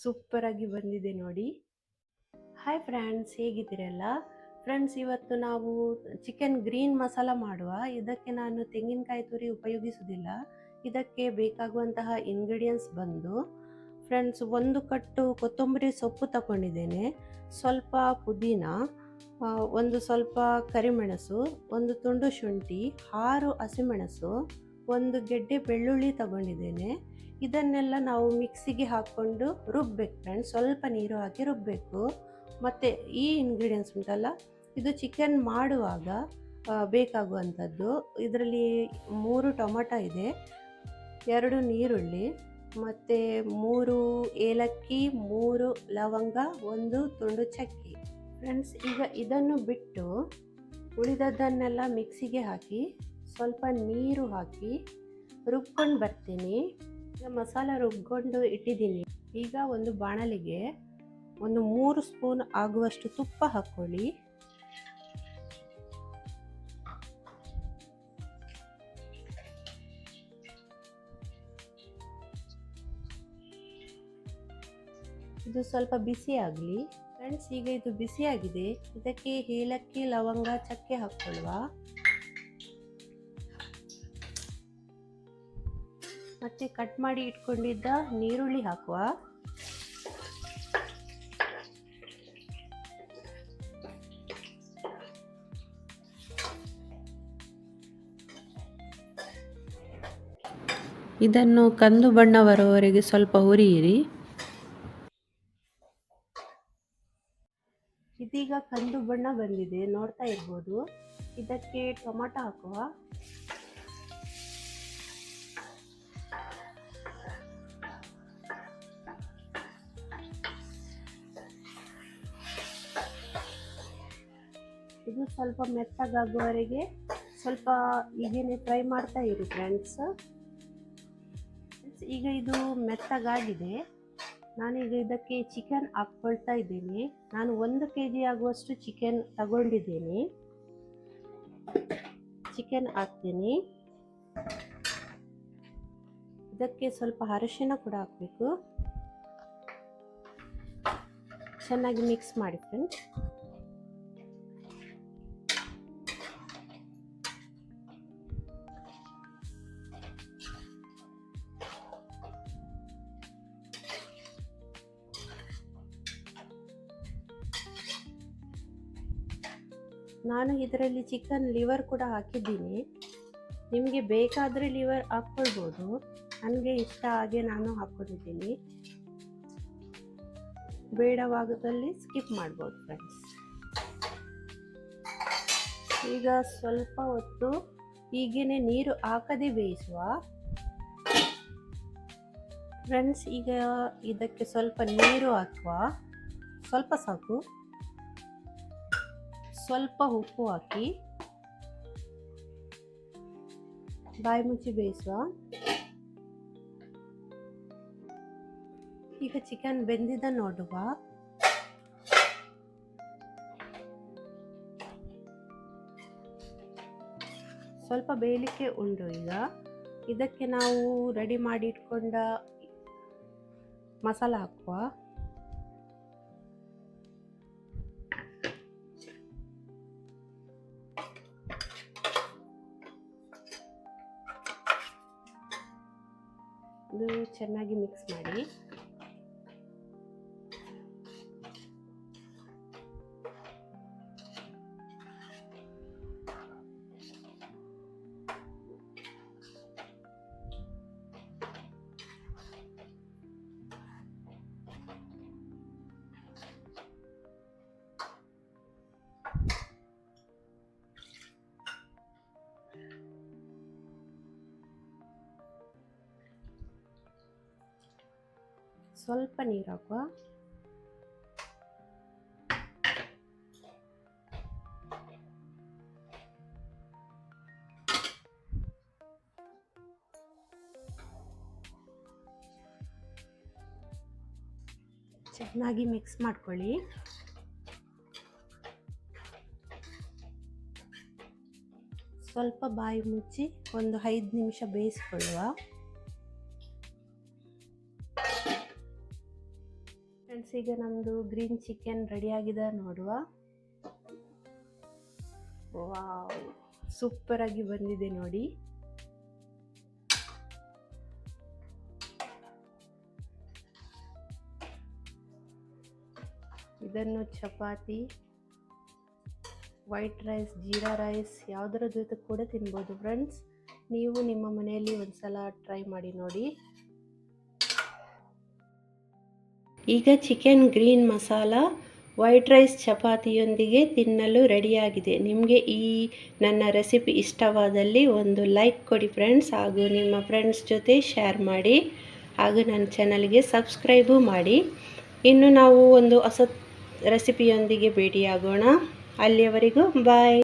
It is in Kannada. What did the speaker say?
ಸೂಪರಾಗಿ ಬಂದಿದೆ ನೋಡಿ. Hi friends ಹೇಗಿದ್ದೀರಲ್ಲ? ಫ್ರೆಂಡ್ಸ್ ಇವತ್ತು ನಾವು ಚಿಕನ್ ಗ್ರೀನ್ ಮಸಾಲ ಮಾಡುವ. ಇದಕ್ಕೆ ನಾನು ತೆಂಗಿನಕಾಯಿ ತುರಿ ಉಪಯೋಗಿಸುವುದಿಲ್ಲ. ಇದಕ್ಕೆ ಬೇಕಾಗುವಂತಹ ಇಂಗ್ರೀಡಿಯೆಂಟ್ಸ್ ಬಂದು ಫ್ರೆಂಡ್ಸ್ ಒಂದು ಕಟ್ಟು ಕೊತ್ತಂಬರಿ ಸೊಪ್ಪು ತಗೊಂಡಿದ್ದೇನೆ. ಸ್ವಲ್ಪ ಪುದೀನ ಒಂದು ಸ್ವಲ್ಪ ಕರಿಮೆಣಸು, ಒಂದು ತುಂಡು ಶುಂಠಿ, ಆರು ಹಸಿಮೆಣಸು ಒಂದು ಗೆಡ್ಡೆ ಬೆಳ್ಳುಳ್ಳಿ ತಗೊಂಡಿದ್ದೇನೆ. ಇದನ್ನೆಲ್ಲ ನಾವು ಮಿಕ್ಸಿಗೆ ಹಾಕ್ಕೊಂಡು ರುಬ್ಬೇಕು ಫ್ರೆಂಡ್ಸ್. ಸ್ವಲ್ಪ ನೀರು ಹಾಕಿ ರುಬ್ಬಬೇಕು ಮತ್ತು ಈ ಇಂಗ್ರೀಡಿಯೆಂಟ್ಸ್ ಉಂಟಲ್ಲ, ಇದು ಚಿಕನ್ ಮಾಡುವಾಗ ಬೇಕಾಗುವಂಥದ್ದು. ಇದರಲ್ಲಿ ಮೂರು ಟೊಮೊಟೊ ಇದೆ, ಎರಡು ನೀರುಳ್ಳಿ ಮತ್ತು ಮೂರು ಏಲಕ್ಕಿ, ಮೂರು ಲವಂಗ, ಒಂದು ತುಂಡು ಚಕ್ಕೆ. ಫ್ರೆಂಡ್ಸ್, ಈಗ ಇದನ್ನು ಬಿಟ್ಟು ಉಳಿದದ್ದನ್ನೆಲ್ಲ ಮಿಕ್ಸಿಗೆ ಹಾಕಿ ಸ್ವಲ್ಪ ನೀರು ಹಾಕಿ ರುಬ್ಕೊಂಡು ಬರ್ತೀನಿ. ಮಸಾಲ ರುಬ್ಕೊಂಡು ಇಟ್ಟಿದ್ದೀನಿ. ಈಗ ಒಂದು ಬಾಣಲಿಗೆ ಒಂದು ಮೂರು ಸ್ಪೂನ್ ಆಗುವಷ್ಟು ತುಪ್ಪ ಹಾಕ್ಕೊಳ್ಳಿ. ಇದು ಸ್ವಲ್ಪ ಬಿಸಿ ಆಗಲಿ. ಫ್ರೆಂಡ್ಸ್, ಈಗ ಇದು ಬಿಸಿಯಾಗಿದೆ. ಇದಕ್ಕೆ ಏಲಕ್ಕಿ, ಲವಂಗ, ಚಕ್ಕೆ ಹಾಕ್ಕೊಳ್ಳುವ. ಮತ್ತೆ ಕಟ್ ಮಾಡಿ ಇಟ್ಕೊಂಡಿದ್ದ ನೀರುಳ್ಳಿ ಹಾಕುವ. ಇದನ್ನು ಕಂದು ಬಣ್ಣ ಬರುವವರೆಗೆ ಸ್ವಲ್ಪ ಹುರಿಯಿರಿ. ಇದೀಗ ಕಂದು ಬಣ್ಣ ಬಂದಿದೆ, ನೋಡ್ತಾ ಇರ್ಬೋದು. ಇದಕ್ಕೆ ಟೊಮಾಟೊ ಹಾಕುವ. ಇದು ಸ್ವಲ್ಪ ಮೆತ್ತಗಾಗುವವರೆಗೆ ಸ್ವಲ್ಪ ಹೀಗೇನೆ ಫ್ರೈ ಮಾಡ್ತಾ ಇರಿ ಫ್ರೆಂಡ್ಸ್. ಈಗ ಇದು ಮೆತ್ತಗಾಗಿದೆ. ನಾನೀಗ ಇದಕ್ಕೆ ಚಿಕನ್ ಹಾಕ್ಕೊಳ್ತಾ ಇದ್ದೀನಿ. ನಾನು ಒಂದು ಕೆ ಜಿ ಆಗುವಷ್ಟು ಚಿಕನ್ ತಗೊಂಡಿದ್ದೀನಿ. ಚಿಕನ್ ಹಾಕ್ತೀನಿ. ಇದಕ್ಕೆ ಸ್ವಲ್ಪ ಅರಿಶಿನ ಕೂಡ ಹಾಕಬೇಕು. ಚೆನ್ನಾಗಿ ಮಿಕ್ಸ್ ಮಾಡಿ ಫ್ರೆಂಡ್ಸ್. ನಾನು ಇದರಲ್ಲಿ ಚಿಕನ್ ಲಿವರ್ ಕೂಡ ಹಾಕಿದ್ದೀನಿ. ನಿಮಗೆ ಬೇಕಾದರೆ ಲಿವರ್ ಹಾಕ್ಕೊಳ್ಬೋದು. ನನಗೆ ಇಷ್ಟ ಹಾಗೆ ನಾನು ಹಾಕ್ಕೊಂಡಿದ್ದೀನಿ. ಬೇಡವಾಗದಲ್ಲಿ ಸ್ಕಿಪ್ ಮಾಡ್ಬೋದು ಫ್ರೆಂಡ್ಸ್ ಈಗ ಸ್ವಲ್ಪ ಹೊತ್ತು ಹೀಗೇನೆ ನೀರು ಹಾಕದೆ ಬೇಯಿಸುವ. ಫ್ರೆಂಡ್ಸ್ ಈಗ ಇದಕ್ಕೆ ಸ್ವಲ್ಪ ನೀರು ಹಾಕುವ. ಸ್ವಲ್ಪ ಸಾಕು. ಸ್ವಲ್ಪ ಉಪ್ಪು ಹಾಕಿ ಬಾಯಿ ಮುಚ್ಚಿ ಬೇಯಿಸುವ. ಈಗ ಚಿಕನ್ ಬೆಂದಿದ ನೋಡುವ. ಸ್ವಲ್ಪ ಬೇಯಲಿಕ್ಕೆ ಉಂಟು ಈಗ. ಇದಕ್ಕೆ ನಾವು ರೆಡಿ ಮಾಡಿ ಇಟ್ಕೊಂಡ ಮಸಾಲ ಹಾಕುವ. ಇದು ಚೆನ್ನಾಗಿ ಮಿಕ್ಸ್ ಮಾಡಿ. ಸ್ವಲ್ಪ ನೀರು ಹಾಕುವ. ಚೆನ್ನಾಗಿ ಮಿಕ್ಸ್ ಮಾಡ್ಕೊಳ್ಳಿ. ಸ್ವಲ್ಪ ಬಾಯಿ ಮುಚ್ಚಿ ಒಂದು ಐದು ನಿಮಿಷ ಬೇಯಿಸ್ಕೊಳ್ಳುವ. ಫ್ರೆಂಡ್ಸ್ ಈಗ ನಮ್ಮದು ಗ್ರೀನ್ ಚಿಕನ್ ರೆಡಿಯಾಗಿದೆ ನೋಡುವ. ವಾವ್ ಸೂಪರ್ ಆಗಿ ಬಂದಿದೆ ನೋಡಿ. ಇದನ್ನು chapati white rice jeera rice ಯಾವುದರ ಜೊತೆ ಕೂಡ ತಿನ್ಬೋದು ಫ್ರೆಂಡ್ಸ್ ನೀವು ನಿಮ್ಮ ಮನೆಯಲ್ಲಿ ಒಂದ್ಸಲ ಟ್ರೈ ಮಾಡಿ ನೋಡಿ. ಈಗ chicken green masala white rice ಚಪಾತಿಯೊಂದಿಗೆ ತಿನ್ನಲು ರೆಡಿಯಾಗಿದೆ. ನಿಮಗೆ ಈ ನನ್ನ ರೆಸಿಪಿ ಇಷ್ಟವಾದಲ್ಲಿ ಒಂದು ಲೈಕ್ ಕೊಡಿ ಫ್ರೆಂಡ್ಸ್ ಹಾಗೂ ನಿಮ್ಮ ಫ್ರೆಂಡ್ಸ್ ಜೊತೆ ಶೇರ್ ಮಾಡಿ ಹಾಗೂ ನನ್ನ ಚಾನಲ್ಗೆ ಸಬ್ಸ್ಕ್ರೈಬು ಮಾಡಿ. ಇನ್ನು ನಾವು ಒಂದು ಹೊಸ ರೆಸಿಪಿಯೊಂದಿಗೆ ಭೇಟಿಯಾಗೋಣ. ಅಲ್ಲಿಯವರೆಗೂ ಬಾಯ್